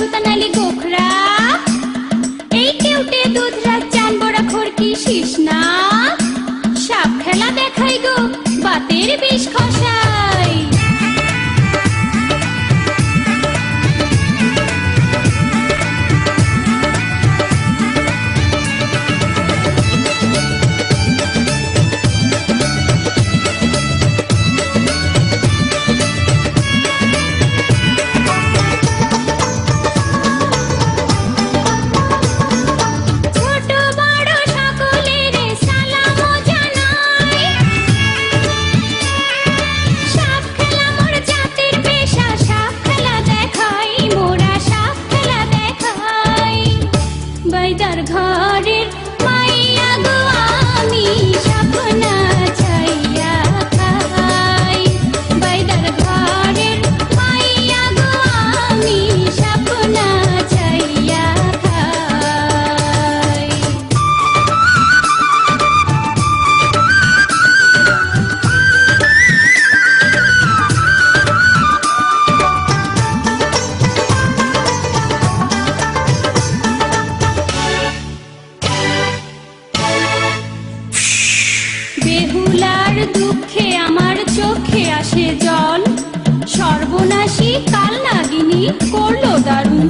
সুতানালি গোখরা। এই কেউটে চান, বড়া খড়কি শীষ না? সাপ খেলা দেখাই গো বাতের বিষ খসাই। আসে জল সর্বনাশী কাল নাগিনী করল দারুণ